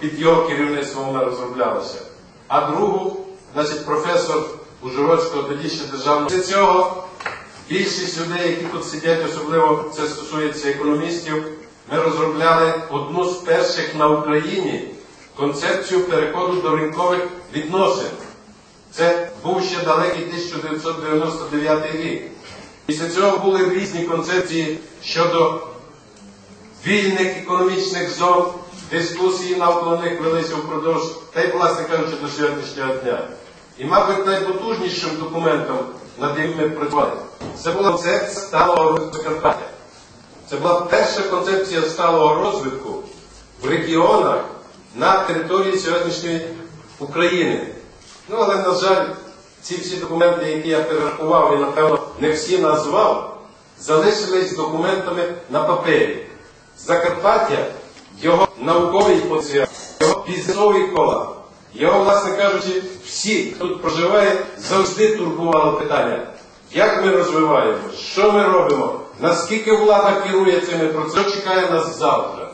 під його керівництвом вона розроблялася. А другу, значить, професор Ужгородського тоді ще державного. Після цього більшість людей, які тут сидять, особливо це стосується економістів, ми розробляли одну з перших на Україні концепцію переходу до ринкових відносин. Це був ще далекий 1999 рік. Після цього були різні концепції щодо вільних економічних зон, дискусії навколо них велися впродовж, та й, власне кажучи, до сьогоднішнього дня. І, мабуть, найпотужнішим документом, над яким ми працювали, це була концепція сталого розвитку. Це була перша концепція сталого розвитку в регіонах на території сьогоднішньої України. Ну, але, на жаль, ці всі документи, які я перерахував і, напевно, не всі назвав, залишились документами на папері. Закарпаття, його науковий потенціал, його бізнесовий кола, його, власне кажучи, всі, хто тут проживає, завжди турбувало питання, як ми розвиваємо, що ми робимо, наскільки влада керує цими процесами, що чекає нас завтра.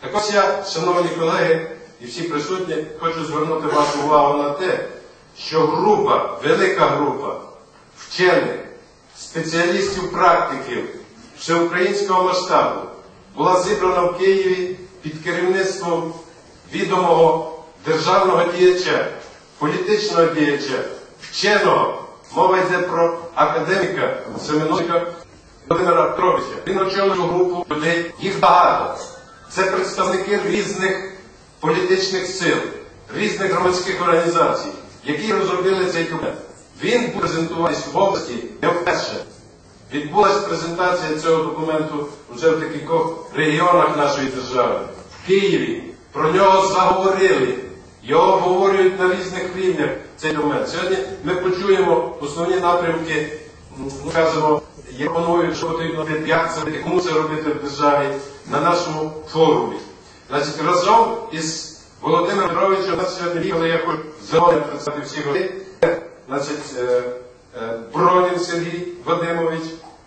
Так ось я, шановні колеги і всі присутні, хочу звернути вашу увагу на те, що група, велика група вчених, спеціалістів, практиків всеукраїнського масштабу була зібрана в Києві під керівництвом відомого державного діяча, політичного діяча, вченого. Мова йде про академіка Семеновика Володимира Петровича. Він очолив групу людей, їх багато. Це представники різних політичних сил, різних громадських організацій, які розробили цей документ. Він буде презентуватись в області не вперше. Відбулася презентація цього документу вже в декількох регіонах нашої держави. Києві про нього заговорили. Його обговорюють на різних рівнях цей документ. Сьогодні ми почуємо основні напрямки, м, скажімо, я пропоную, що потрібно робити, як це робити, кому це робити в державі на нашому форумі. Значить, разом із Володимиром Петровичем нас сьогодні їхали, я хочу заводити представити всіх людей. Значить, е, е, Бронін Сергій Вадимович,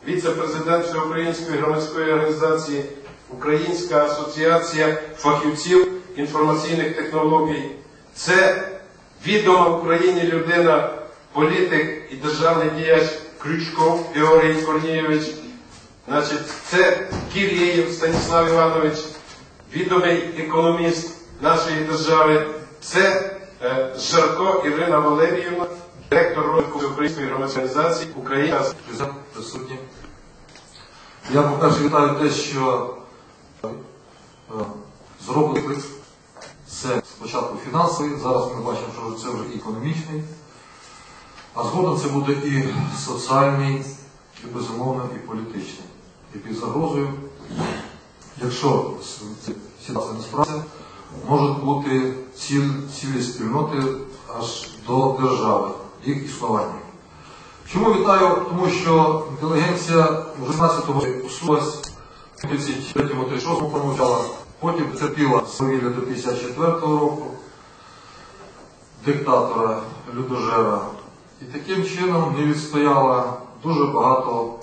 віце-президент Всеукраїнської громадської організації, Українська асоціація фахівців інформаційних технологій. Це відома в Україні людина, політик і державний діяч Крючков Георгій Корнієвич. Значить, це Кірєєв Станіслав Іванович, відомий економіст нашої держави. Це е, Жарко Ірина Валеріївна, директор розвитку Української громадської організації Україна. Я, по-перше, вітаю те, що Е, Зроблений це спочатку фінансовий, зараз ми бачимо, що це вже економічний, а згодом це буде і соціальний, і безумовно, і політичний. І під загрозою, якщо ситуація не справиться, можуть бути цілі, цілі спільноти аж до держави, їх існування. Чому вітаю? Тому що інтелігенція вже 16-го усулась 33-36 помовчала, потім цепіла з вигляду до 54-го року диктатора Людожера. І таким чином не відстояла дуже багато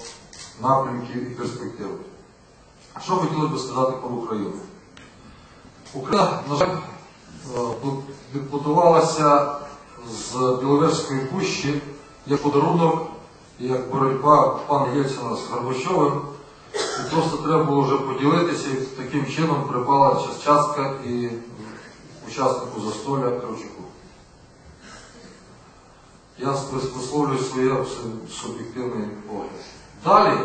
напрямків і перспектив. Що хотіли би сказати про Україну? Україна, на жаль, е, відплодувалася з Біловежської пущі як подарунок, як боротьба пана Єльцина з Горбачовим і просто треба було вже поділитися, і таким чином припала частка і учаснику застолля Кравчуку. Я висловлюю своє суб'єктивний погляд. Далі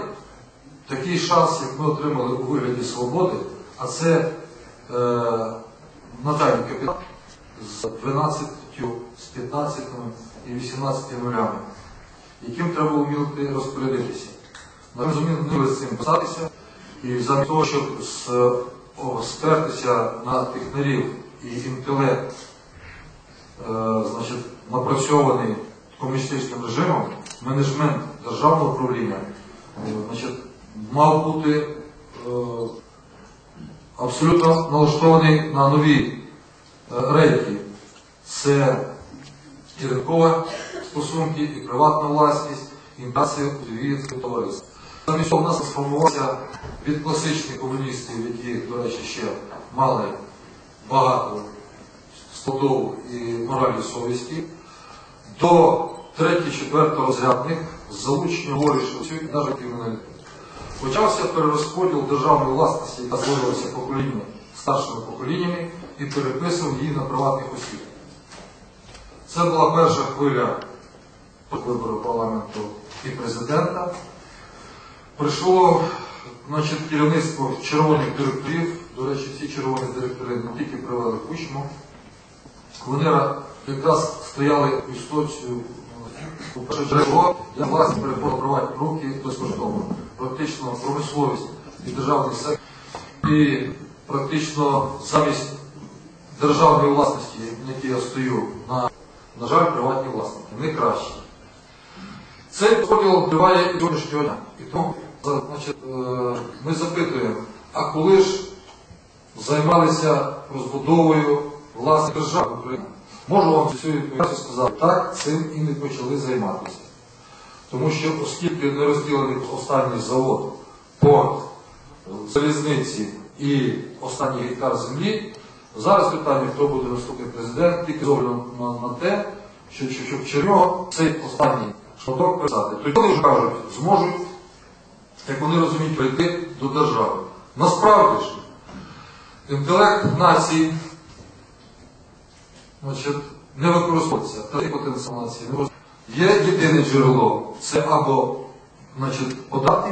такий шанс, як ми отримали у вигляді свободи, а це е, натальний капітал з 12, з 15 і 18 нулями, яким треба вміти розпорядитися. Ми розуміли з цим писатися, і замість того, щоб спертися на технарів і інтелект, е, значить, напрацьований комуністичним режимом, менеджмент державного управління е, значить, мав бути е, абсолютно налаштований на нові рейки. Це і ринкові стосунки, і приватна власність, і інтеграція у товариства. Замість цього в нас сформувався від класичних комуністів, які, до речі, ще мали багато складову і моралі совісті, до 3-4 розрядних з залученням горішів і навіть криміналітету. Почався перерозподіл державної власності, яка створювалася покоління старшими поколіннями і переписував її на приватних осіб. Це була перша хвиля виборів парламенту і президента. Прийшло значить, керівництво червоних директорів. До речі, ці червоні директори не тільки привели кучму. Вони якраз стояли у історію перше джерело для власні переходу приватні руки безкоштовно. Практично промисловість і державний сектор. І практично замість державної власності, на якій я стою, на, на жаль, приватні власники. Не краще. Цей поділ триває і сьогоднішнього дня. І тому значить, е, ми запитуємо, а коли ж займалися розбудовою власної держави України? Можу вам цю відповідь сказати, так, цим і не почали займатися. Тому що оскільки не розділений останній завод по залізниці і останній гектар землі, зараз питання, хто буде наступний президент, тільки зроблено на, те, що, що, щоб Черньов цей останній шматок писати. Тоді вони кажуть, зможуть, як вони розуміють, прийти до держави. Насправді ж, інтелект нації значить, не використовується, та потенціал нації не. Є єдине джерело, це або значить, податки,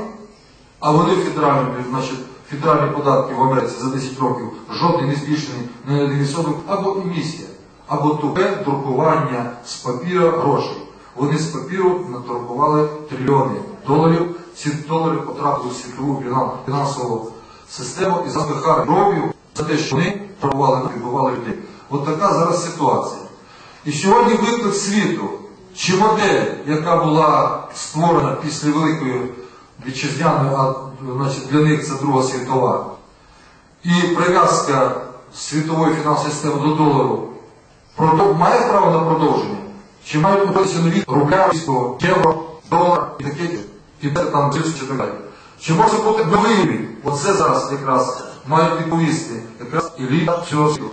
а вони федеральні, значить, федеральні податки в Америці за 10 років жодний не збільшений не на 1%, або емісія, або тупе друкування з папіра грошей. Вони з папіру наторгували трильйони доларів. Ці долари потрапили в світову фінансову систему і запихали кров'ю за те, що вони торгували, відбували людей. От така зараз ситуація. І сьогодні виклик світу, чи модель, яка була створена після Великої вітчизняної, а значить, для них це Друга світова, і прив'язка світової фінансової системи до долару має право на продовження? Чи мають купитися нові рубля, євро, долар і таке, і там зрізу чи так? Чи може бути новий рівень? Оце зараз якраз мають відповісти якраз і літа цього світу.